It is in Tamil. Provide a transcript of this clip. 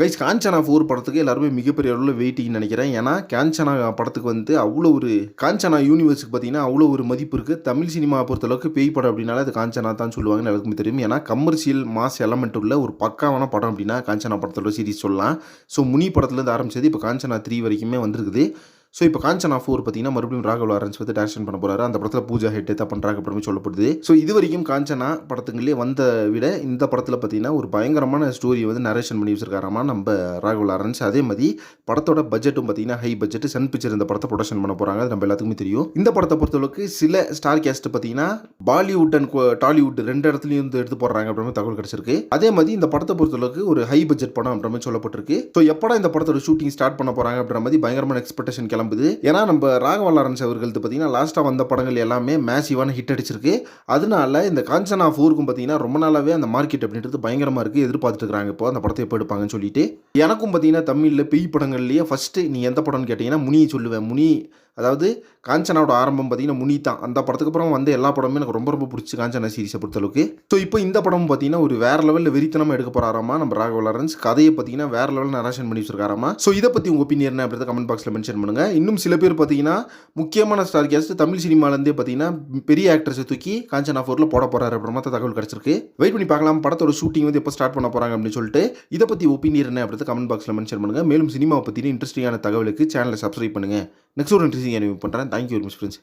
கைஸ் காஞ்சனா ஃபோர் படத்துக்கு எல்லாருமே மிகப்பெரிய அளவில் வெயிட்டிங் நினைக்கிறேன். ஏன்னா காஞ்சனா படத்துக்கு வந்து அவ்வளோ ஒரு காஞ்சனா யூனிவர்ஸுக்கு பார்த்தீங்கன்னா அவ்வளோ ஒரு மதிப்பு இருக்குது தமிழ் சினிமா பொறுத்தளவுக்கு பேய் படம் அப்படின்னாலே அது காஞ்சனா தான் சொல்லுவாங்கன்னு எல்லாருக்குமே தெரியும். ஏன்னா கமர்ஷியல் மாஸ் எலமெண்ட் உள்ள ஒரு பக்காவான படம் அப்படின்னா காஞ்சனா படத்தோட சீரிஸ் சொல்லலாம். ஸோ முனி படத்துலேருந்து ஆரம்பிச்சது இப்போ காஞ்சனா த்ரீ வரைக்குமே வந்திருக்குது. ஸோ இப்போ காஞ்சனா ஃபோர் பார்த்தீங்கன்னா மறுபடியும் ராகவ் லாரன்ஸ் வந்து டேரக்ஷன் பண்ண போறாரு. அந்த படத்தில் பூஜா ஹெட் தான் பண்ணுறாங்க அப்படின்னு சொல்லப்படுது ஸோ இது வரைக்கும் காஞ்சனா படத்துங்களே வந்த விட இந்த படத்தில் பார்த்தீங்கன்னா ஒரு பயங்கரமான ஸ்டோரியை வந்து நரேஷன் பண்ணி வச்சிருக்காராமா நம்ம ராகவ் லாரன்ஸ். அதே மாதிரி படத்தோட பட்ஜெட்டும் பார்த்தீங்கன்னா ஹை பட்ஜெட் சன் பிக்சர் இந்த படத்தை ப்ரொடக்ஷன் பண்ண போகிறாங்க அது நம்ம எல்லாத்துக்குமே தெரியும். இந்த படத்தை பொறுத்தளவுக்கு சில ஸ்டார் கேஸ்ட் பார்த்தீங்கன்னா பாலிவுட் அண்ட் டாலிவுட் ரெண்டு இடத்துலையும் வந்து எடுத்து போடுறாங்க அப்படின்னு தகவல் கிடைச்சிருக்கு. அதே மாதிரி இந்த படத்தை பொறுத்தளவுக்கு ஒரு ஹை பட்ஜெட் படம் அப்படின்னு சொல்லப்பட்டிருக்கு. ஸோ எப்படா இந்த படத்தோட ஷூட்டிங் ஸ்டார்ட் பண்ண போகிறாங்க அப்படின்ற மாதிரி பயங்கரமான எக்ஸ்பெக்டேஷன் கிளம்புது ஏன்னா நம்ம ராகவ லாரன்ஸ் அவர்களது பார்த்தீங்கன்னா லாஸ்ட்டாக வந்த படங்கள் எல்லாமே மேசிவான ஹிட் அடிச்சிருக்கு. அதனால இந்த காஞ்சனா ஃபோருக்கும் பார்த்தீங்கன்னா ரொம்ப நாளாவே அந்த மார்க்கெட் அப்படின்றது பயங்கரமாக இருக்குது எதிர்பார்த்துட்டு இருக்காங்க இப்போ அந்த படத்தை எப்போ எடுப்பாங்கன்னு சொல்லிட்டு. எனக்கும் பார்த்தீங்கன்னா தமிழில் பேய் படங்கள்லேயே ஃபஸ்ட்டு நீ எந்த படம்னு கேட்டிங்கன்னா முனியை சொல்லுவேன். முனி அதாவது காஞ்சனாவோட ஆரம்பம் பார்த்தீங்கன்னா முனி தான். அந்த படத்துக்கு அப்புறம் வந்து எல்லா படமுமே எனக்கு ரொம்ப ரொம்ப பிடிச்சி காஞ்சனா சீரிஸை பொறுத்தளவுக்கு. ஸோ இப்போ இந்த படம் பார்த்தீங்கன்னா ஒரு வேற லெவலில் வெறித்தனமாக எடுக்க போறாராமா நம்ம ராகவ லாரன்ஸ்? கதையை பார்த்தீங்கன்னா வேற லெவலில் நரேஷன் பண்ணி வச்சிருக்காராமா? ஸோ இதை பற்றி உங்கள் ஒப்பீனியன் அப்படின்றத கமெண்ட் பாக்ஸில் மென்ஷன் பண்ணுங்கள் இன்னும் சில பேர் பார்த்தீங்கன்னா முக்கியமான ஸ்டார் கேஸ்ட் தமிழ் சினிமாலேருந்தே பார்த்தீங்கன்னா பெரிய ஆக்ட்ரஸை தூக்கி காஞ்சனா ஃபோரில் போட போகிறாரு அப்புறமா மாதிரி தகவல் கிடச்சிருக்கு. வெயிட் பண்ணி பார்க்கலாம். படத்தோட ஷூட்டிங் வந்து எப்போ ஸ்டார்ட் பண்ண போகிறாங்க அப்படின்னு சொல்லிட்டு இதை பற்றி ஒப்பீனியன் என்ன அப்படின்றத கமெண்ட் பாக்ஸில் மென்ஷன் பண்ணுங்கள் மேலும் சினிமாவை பற்றின இன்ட்ரெஸ்டிங்கான தகவலுக்கு சேனலை சப்ஸ்கிரைப் பண்ணுங்க. நெக்ஸ்ட் ஒரு இன்ட்ரெஸ்டிங் அனுப்பி பண்ணுறேன் தேங்க்யூ வெரி மச் ஃப்ரெண்ட்ஸ்